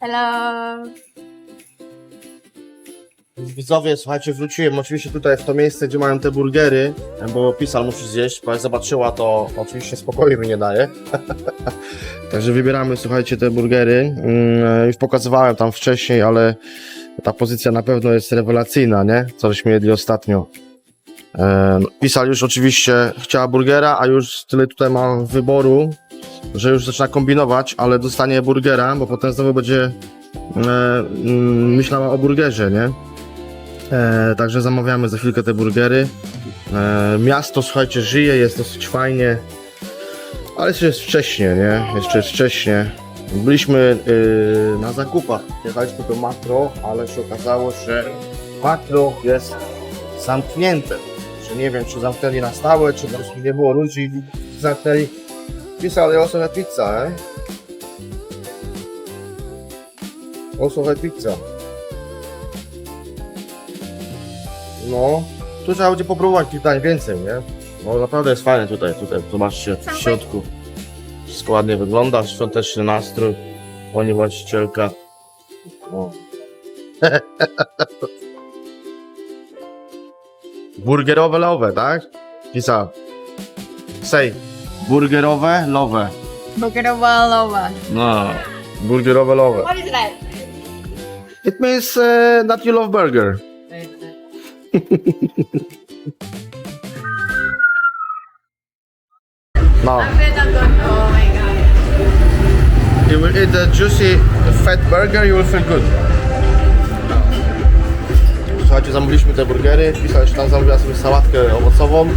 Hello. Widzowie, słuchajcie, wróciłem oczywiście tutaj w to miejsce, gdzie mają te burgery, bo pisal musi zjeść, bo jak zobaczyła, to oczywiście spokoju mi nie daje. Także wybieramy, słuchajcie, te burgery. Mm, Już pokazywałem tam wcześniej, ale ta pozycja na pewno jest rewelacyjna, nie? Co żeśmy jedli ostatnio. E, no, Pisal już oczywiście chciała burgera, a już tyle tutaj mam wyboru, że już zaczyna kombinować, ale dostanie burgera, bo potem znowu będzie e, mm, myślała o burgerze, nie? E, także zamawiamy za chwilkę te burgery. E, miasto, słuchajcie, żyje, jest dosyć fajnie, ale jeszcze jest wcześnie, nie? Jeszcze jest wcześnie. Byliśmy y, na zakupach, jechaliśmy do Makro, ale się okazało, że Makro jest zamknięte. Że nie wiem, czy zamknęli na stałe, czy po prostu nie było ludzi, zamknęli. Also have pizza, eh? Have pizza. No, tu trzeba będzie popróbować tych dań więcej, nie? No naprawdę jest fajne tutaj, tutaj, zobaczcie w środku. Wszystko ładnie wygląda, świąteczny nastrój, pani właścicielka. O. Burgerowe lowe, tak? Pisa. Say. Burgerowe lowe. Burgerowa lowa. No. Burgerowe lowe. What is that? It means uh, that you love burger. No. Oh my god. You will eat a juicy fat burger, you will feel good. Słuchajcie, zamówiliśmy te burgery, pisała, że tam zamówiła sobie sałatkę owocową. Yy,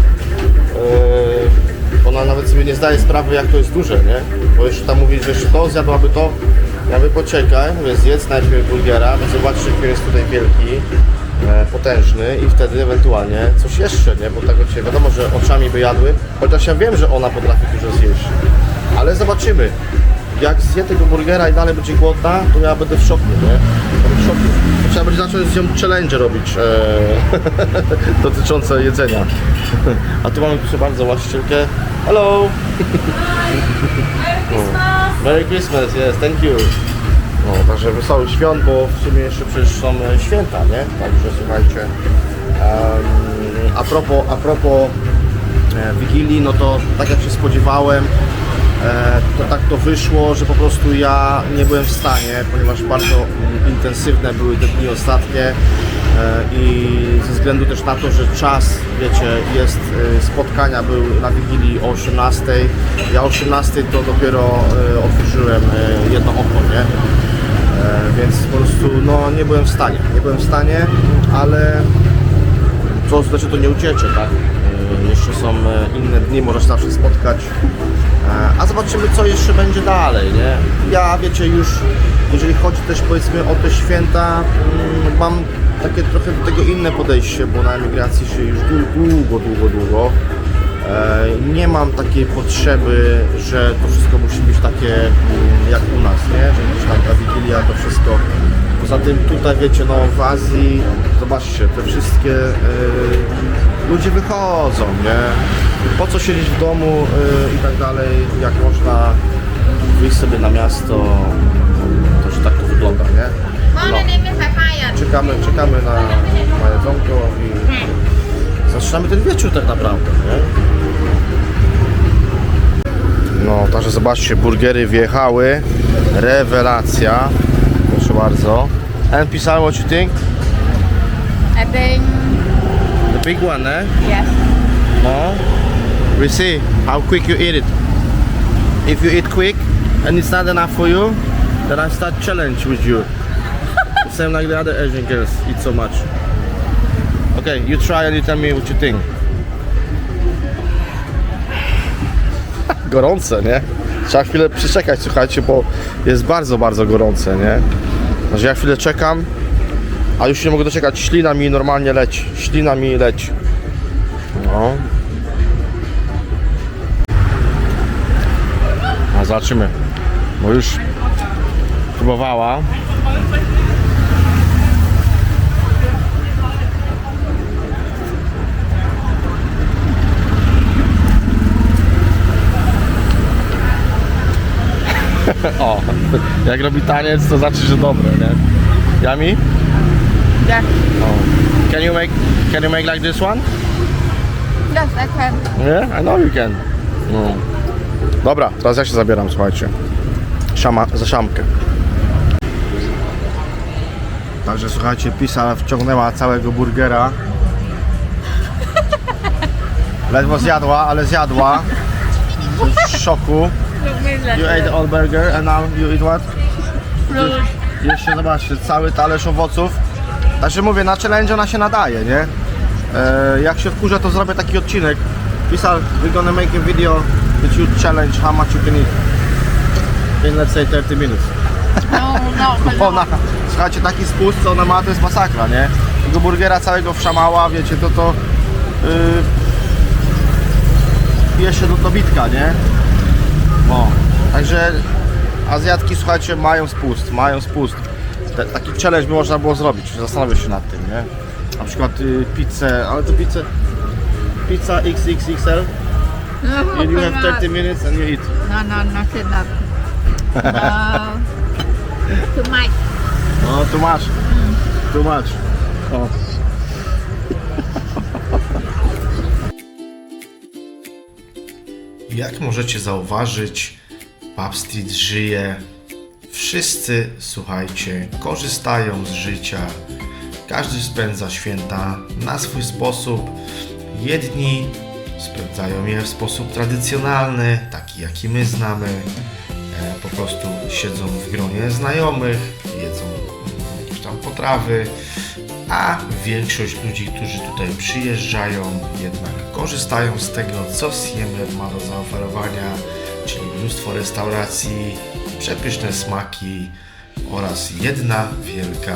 ona nawet sobie nie zdaje sprawy, jak to jest duże, nie? Bo jeszcze tam mówi, że jeszcze to zjadłaby to. Ja mówię, poczekaj, mówię, zjedz najpierw burgera, bo zobaczysz, jaki jest tutaj wielki, e, potężny i wtedy ewentualnie coś jeszcze, nie? Bo tego się wiadomo, że oczami by jadły, chociaż ja wiem, że ona potrafi dużo zjeść. Ale zobaczymy. Jak zje tego burgera i dalej będzie głodna, to ja będę w szoku, nie? Będę w szoku. Trzeba będzie zacząć z nią challenge robić e, dotyczące jedzenia. A tu mamy proszę bardzo właścicielkę. Hello! No. Merry Christmas, yes, thank you. No, także wesołych świąt, bo w sumie jeszcze przecież są e, święta, nie? Także słuchajcie. em, a propos, a propos e, Wigilii, no to tak jak się spodziewałem, to tak to wyszło, że po prostu ja nie byłem w stanie, ponieważ bardzo intensywne były te dni ostatnie e, i ze względu też na to, że czas, wiecie, jest, e, spotkania był na Wigilii o 18, ja o 18 to dopiero e, otworzyłem e, jedno oko, nie? E, więc po prostu no, nie byłem w stanie, nie byłem w stanie, ale co znaczy to nie uciecze, tak? E, Jeszcze są e, inne dni, można się zawsze spotkać. E, A zobaczymy, co jeszcze będzie dalej, nie? Ja, wiecie, już jeżeli chodzi też powiedzmy o te święta, mm, mam takie trochę do tego inne podejście, bo na emigracji się już dłu- długo, długo, długo. E, Nie mam takiej potrzeby, że to wszystko musi być takie mm, jak u nas, nie? Że gdzieś tam ta Wigilia, to wszystko. Poza tym tutaj, wiecie, no w Azji, zobaczcie, te wszystkie e, ludzie wychodzą, nie? Po co siedzieć w domu y, i tak dalej, jak można wyjść sobie na miasto, to że tak to wygląda, nie? No. Czekamy, czekamy na jedzonko i zaczynamy ten wieczór tak naprawdę, nie? No, także zobaczcie, burgery wjechały. Rewelacja. Proszę bardzo. And pisałem, what you think? I think The big one, eh? yes. No. We see how quick you eat it. If you eat quick and it's not enough for you, then I start challenge with you. same like the other Asian girls eat so much. Okay, you try and you tell me what you think. Gorące, nie? Trzeba chwilę przeczekać, słuchajcie, bo jest bardzo, bardzo gorące, nie? Znaczy ja chwilę czekam, a już nie mogę doczekać. Ślina mi normalnie leci. Ślina mi. No. A zobaczymy. Bo już próbowała. o, jak robi taniec, to znaczy, że dobre, nie? Yummy? Yeah. Oh. Can you make can you make like this one? Yes, I can. Yeah, I know you can. No. Dobra, teraz ja się zabieram, słuchajcie. Szama, za szamkę. Także słuchajcie, Pisa wciągnęła całego burgera. Ledwo zjadła, ale zjadła. W szoku. You ate all burger and now you eat what? Jeszcze zobaczcie, cały talerz owoców. Także mówię, na challenge ona się nadaje, nie? E, jak się wkurzę, to zrobię taki odcinek. Pisal, we're gonna make a video that you challenge how much you can eat. In let's say 30 minutes. No, no, Ona, słuchajcie, taki spust, co ona ma, to jest masakra, nie? Tego burgera całego wszamała, wiecie, to to... Yy, jeszcze do dobitka, nie? No, także Azjatki, słuchajcie, mają spust, mają spust. Te, taki challenge by można było zrobić, zastanawiam się nad tym, nie? Na przykład y, pizzę, ale to pizzę... Pizza XXXL no, and you have 30 minutes and you eat. No, no, no, cannot. No. Too much. No, too much. Too much. O. Jak możecie zauważyć, Pub Street żyje. Wszyscy, słuchajcie, korzystają z życia. Każdy spędza święta na swój sposób. Jedni spędzają je w sposób tradycjonalny, taki jaki my znamy. E, po prostu siedzą w gronie znajomych, jedzą jakieś tam potrawy, a większość ludzi, którzy tutaj przyjeżdżają, jednak korzystają z tego, co Siemer ma do zaoferowania, czyli mnóstwo restauracji, przepyszne smaki oraz jedna wielka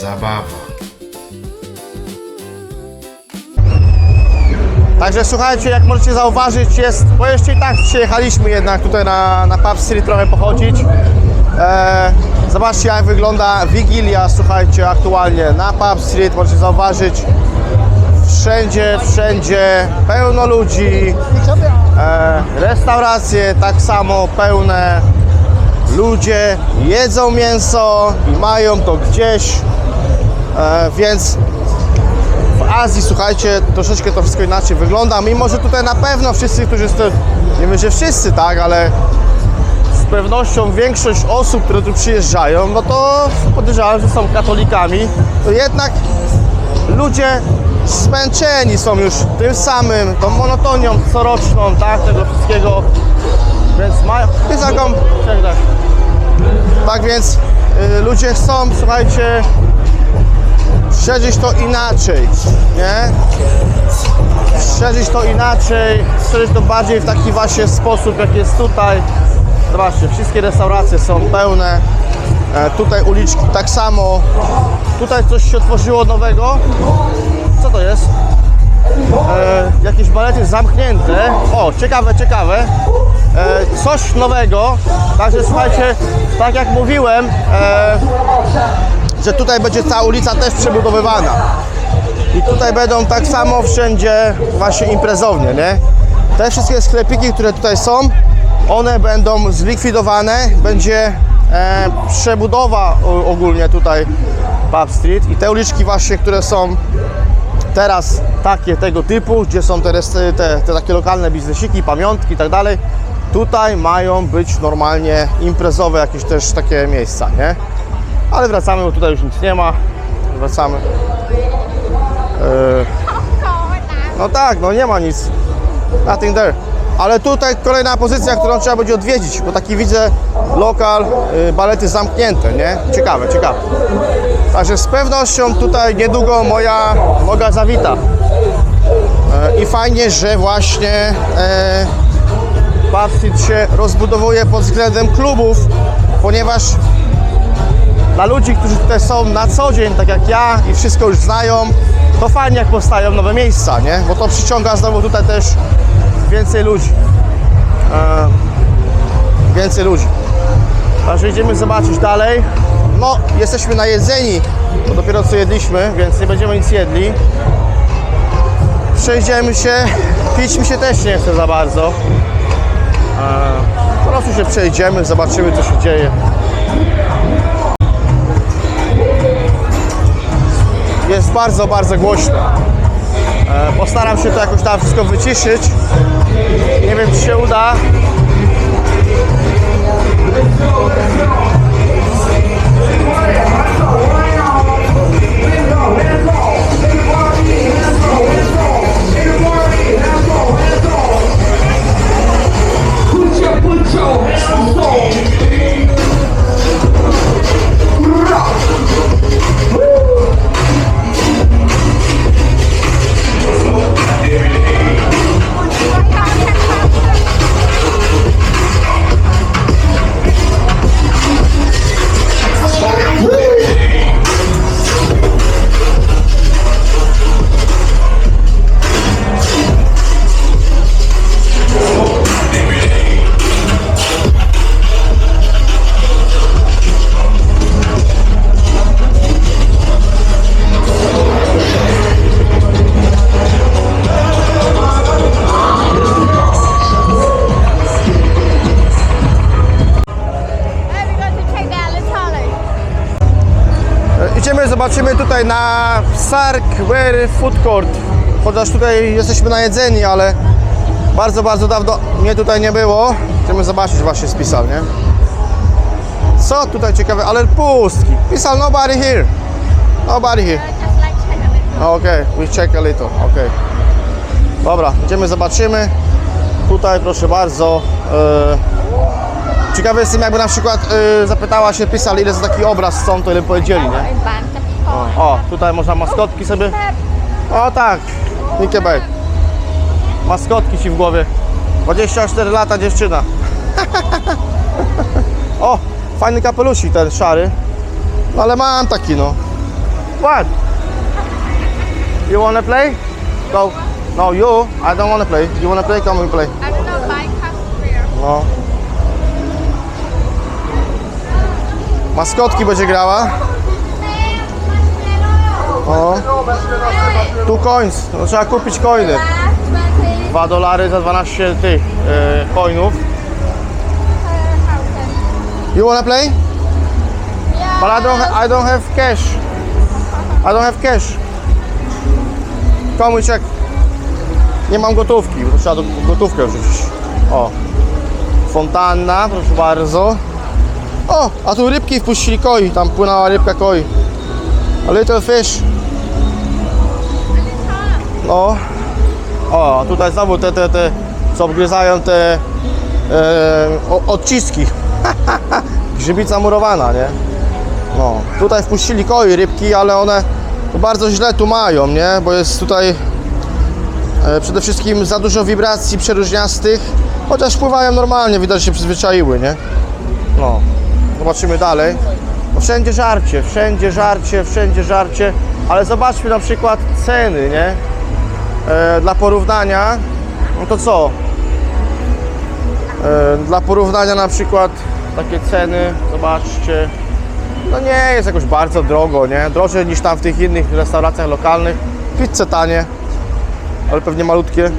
zabawa. Także słuchajcie, jak możecie zauważyć, jest, bo jeszcze i tak przyjechaliśmy jednak tutaj na, na Pub Street trochę pochodzić. E, zobaczcie jak wygląda Wigilia, słuchajcie, aktualnie na Pub Street, możecie zauważyć wszędzie, wszędzie pełno ludzi, e, restauracje tak samo pełne, ludzie jedzą mięso i mają to gdzieś, e, więc w Azji, słuchajcie, troszeczkę to wszystko inaczej wygląda, mimo że tutaj na pewno wszyscy, którzy są, nie wiem, że wszyscy, tak, ale z pewnością większość osób, które tu przyjeżdżają, no to podejrzewam, że są katolikami, to jednak ludzie zmęczeni są już tym samym, tą monotonią coroczną, tak, tego wszystkiego, więc mają, jest taką, tak, tak. tak więc y, ludzie chcą, słuchajcie, przeżyć to inaczej, nie? Przeżyć to inaczej, przeżyć to bardziej w taki właśnie sposób, jak jest tutaj. Zobaczcie, wszystkie restauracje są pełne. E, tutaj uliczki tak samo. Tutaj coś się otworzyło nowego. Co to jest? E, jakieś balety zamknięte. O, ciekawe, ciekawe. E, coś nowego. Także słuchajcie, tak jak mówiłem, e, że tutaj będzie cała ulica też przebudowywana. I tutaj będą tak samo wszędzie właśnie imprezownie, nie? Te wszystkie sklepiki, które tutaj są, one będą zlikwidowane, będzie e, przebudowa ogólnie tutaj Pub Street i te uliczki właśnie, które są teraz takie tego typu, gdzie są te, te, te takie lokalne biznesiki, pamiątki i tak dalej, tutaj mają być normalnie imprezowe jakieś też takie miejsca, nie? Ale wracamy, bo tutaj już nic nie ma. Wracamy. E, no tak, no nie ma nic. Nothing there. Ale tutaj kolejna pozycja, którą trzeba będzie odwiedzić, bo taki widzę lokal, y, balety zamknięte, nie? Ciekawe, ciekawe. Także z pewnością tutaj niedługo moja noga zawita. E, I fajnie, że właśnie e, Street się rozbudowuje pod względem klubów, ponieważ dla ludzi, którzy tutaj są na co dzień, tak jak ja i wszystko już znają, to fajnie jak powstają nowe miejsca, nie? Bo to przyciąga znowu tutaj też więcej ludzi. E, więcej ludzi. Także idziemy zobaczyć dalej. No, jesteśmy najedzeni, bo dopiero co jedliśmy, więc nie będziemy nic jedli. Przejdziemy się, pić mi się też nie chce za bardzo. E, prostu się przejdziemy, zobaczymy co się dzieje. Jest bardzo, bardzo głośno. E, Postaram się to jakoś tam wszystko wyciszyć. Nie wiem czy się uda. Tutaj na Sarkware Food Court. Chociaż tutaj jesteśmy najedzeni, ale bardzo, bardzo dawno mnie tutaj nie było. Chcemy zobaczyć właśnie spisal, nie? Co tutaj ciekawe, ale pustki. Pisal nobody here. Nobody here. Just like check a little. Okej, we check a little, okej. Dobra, idziemy, zobaczymy. Tutaj proszę bardzo. E, ciekawy jestem jakby na przykład e, zapytała się Pisal ile za taki obraz są, to ile powiedzieli, nie? O, tutaj można maskotki sobie. O tak, Nikie Bay. Maskotki ci w głowie. 24 lata dziewczyna. o, fajny kapelusik ten szary. No ale mam taki no. What? You wanna play? Go. No, you. I don't wanna play. You wanna play? Come and play. I don't know, buy customer. No. Maskotki będzie grała. O. Tu coins. No, trzeba kupić coiny. 2 dolary za 12 tych e, coinów. You wanna play? But I don't, I don't have cash. I don't have cash. Come we check. Nie mam gotówki, bo trzeba gotówkę wrzucić. O. Fontanna, proszę bardzo. O, a tu rybki wpuścili koi, tam płynęła rybka koi. A little fish. No. O, tutaj znowu te, te, te, co obgryzają te e, o, odciski. Grzybica murowana, nie? No, tutaj wpuścili koi, rybki, ale one bardzo źle tu mają, nie? Bo jest tutaj e, przede wszystkim za dużo wibracji przeróżniastych, chociaż pływają normalnie, widać, że się przyzwyczaiły, nie? No, zobaczymy dalej. Wszędzie żarcie, wszędzie żarcie, wszędzie żarcie, ale zobaczmy na przykład ceny, nie? E, dla porównania, no to co? E, dla porównania na przykład takie ceny, zobaczcie, no nie jest jakoś bardzo drogo, nie? Drożej niż tam w tych innych restauracjach lokalnych. Pizze tanie, ale pewnie malutkie.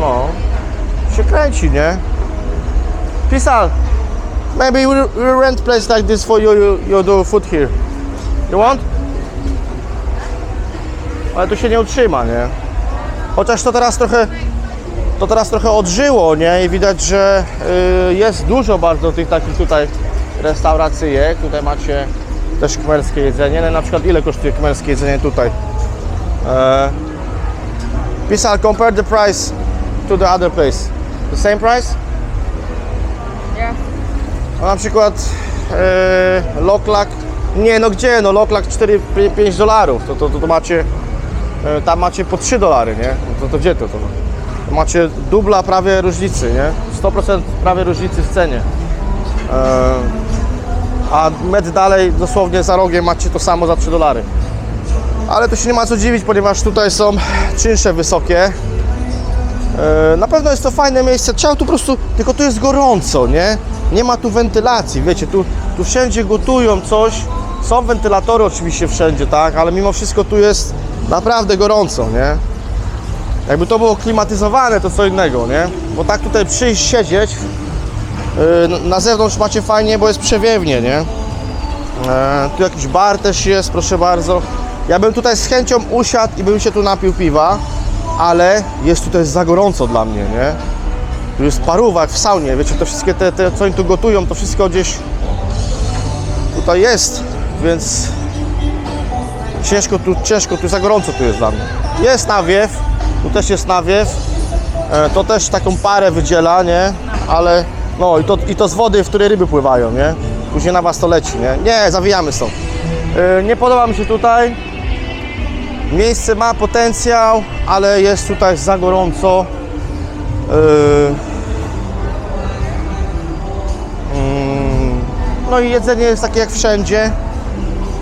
No, się kręci, nie? Pisal, maybe we, we rent place like this for you, you, you do food here. You want? Ale tu się nie utrzyma, nie? Chociaż to teraz trochę to teraz trochę odżyło, nie? I widać, że y, jest dużo bardzo tych takich tutaj restauracyjek. Tutaj macie też kmerskie jedzenie. No, na przykład ile kosztuje kmerskie jedzenie tutaj? E, Pisal, compare the price to the other place. The same price? No, na przykład e, Loklak. Nie, no gdzie? No Loklak 4-5 dolarów. To, to, to, to macie, e, tam macie po 3 dolary, nie? To, to gdzie to? to? Macie dubla prawie różnicy, nie? 100% prawie różnicy w cenie. E, a metr dalej, dosłownie za rogiem macie to samo za 3 dolary. Ale to się nie ma co dziwić, ponieważ tutaj są czynsze wysokie. Na pewno jest to fajne miejsce. Trzeba tu po prostu, tylko tu jest gorąco, nie? Nie ma tu wentylacji, wiecie, tu, tu wszędzie gotują coś. Są wentylatory oczywiście wszędzie, tak? Ale mimo wszystko tu jest naprawdę gorąco, nie? Jakby to było klimatyzowane, to co innego, nie? Bo tak tutaj przyjść, siedzieć Yy, Na zewnątrz macie fajnie, bo jest przewiewnie, nie? E, Tu jakiś bar też jest, proszę bardzo. Ja bym tutaj z chęcią usiadł i bym się tu napił piwa, ale jest tutaj za gorąco dla mnie, nie? Tu jest paruwa jak w saunie, wiecie, te wszystkie te, te co oni tu gotują, to wszystko gdzieś tutaj jest, więc ciężko tu, ciężko tu, za gorąco tu jest dla mnie. Jest nawiew, tu też jest nawiew, e, to też taką parę wydziela, nie? Ale, no i to, i to z wody, w której ryby pływają, nie? Później na was to leci, nie? Nie, zawijamy stąd. E, nie podoba mi się tutaj. Miejsce ma potencjał, ale jest tutaj za gorąco. Yy. Mm. No i jedzenie jest takie jak wszędzie.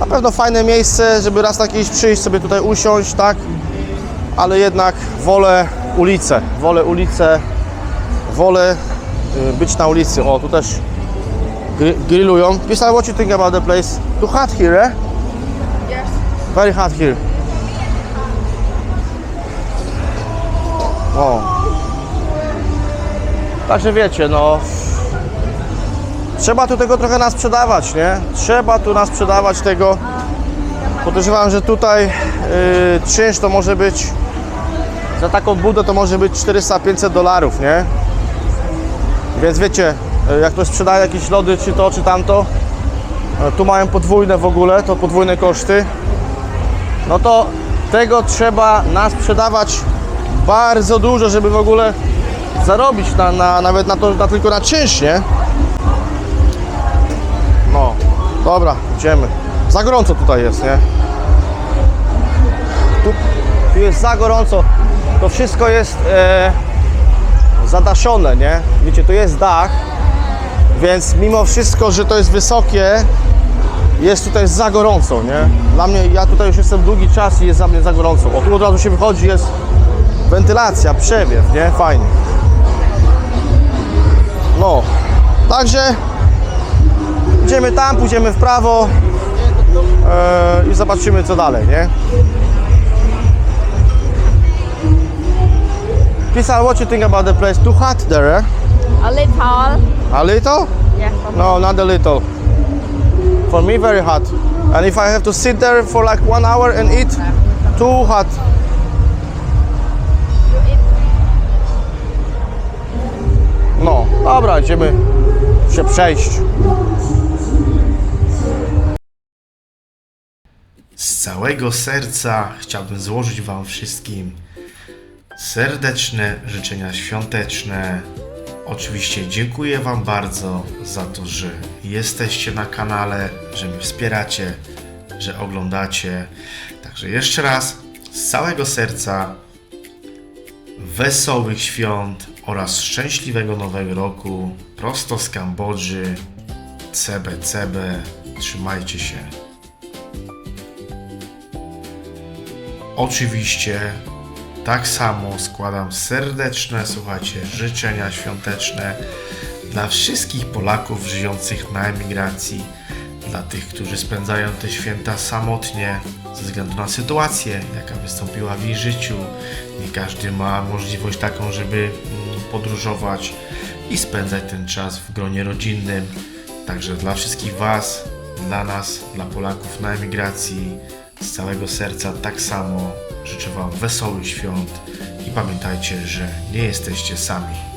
Na pewno fajne miejsce, żeby raz na kiedyś przyjść, sobie tutaj usiąść, tak? Ale jednak wolę ulicę, wolę ulicę, wolę y, być na ulicy. O, tu też grillują. Pisał, what you think about the place? Too hot here, eh? Yes. Very hot here. O. Także wiecie, no. Trzeba tu tego trochę nas sprzedawać, nie? Trzeba tu nas sprzedawać tego. Podejrzewam, że tutaj yy, czynsz to może być za taką budę to może być 400-500 dolarów, nie? Więc wiecie, yy, jak ktoś sprzedaje jakieś lody, czy to, czy tamto, E, tu mają podwójne w ogóle, to podwójne koszty. No to tego trzeba nas sprzedawać bardzo dużo, żeby w ogóle zarobić na, na, nawet na to, na tylko na czynsz, nie? No, dobra, idziemy. Za gorąco tutaj jest, nie? Tu, tu jest za gorąco. To wszystko jest e, zadaszone, nie? Wiecie, to jest dach, więc mimo wszystko, że to jest wysokie, jest tutaj za gorąco, nie? Dla mnie, ja tutaj już jestem długi czas i jest za mnie za gorąco. O, tu od razu się wychodzi, jest wentylacja, przewiew, nie? Fajnie. No, także idziemy tam, pójdziemy w prawo e, i zobaczymy co dalej, nie? Pisal, what you think about the place? Too hot there, eh? A little. A little? Yes. No, not a little. For me, very hot. And if I have to sit there for like one hour and eat, too hot. Dobra, idziemy się przejść. Z całego serca chciałbym złożyć Wam wszystkim serdeczne życzenia świąteczne. Oczywiście dziękuję Wam bardzo za to, że jesteście na kanale, że mnie wspieracie, że oglądacie. Także jeszcze raz z całego serca wesołych świąt oraz szczęśliwego nowego roku prosto z Kambodży. Cebe, cebe, trzymajcie się. Oczywiście tak samo składam serdeczne, słuchajcie, życzenia świąteczne dla wszystkich Polaków żyjących na emigracji, dla tych, którzy spędzają te święta samotnie ze względu na sytuację, jaka wystąpiła w ich życiu. Nie każdy ma możliwość taką, żeby mm, podróżować i spędzać ten czas w gronie rodzinnym. Także dla wszystkich Was, dla nas, dla Polaków na emigracji, z całego serca tak samo życzę Wam wesołych świąt i pamiętajcie, że nie jesteście sami.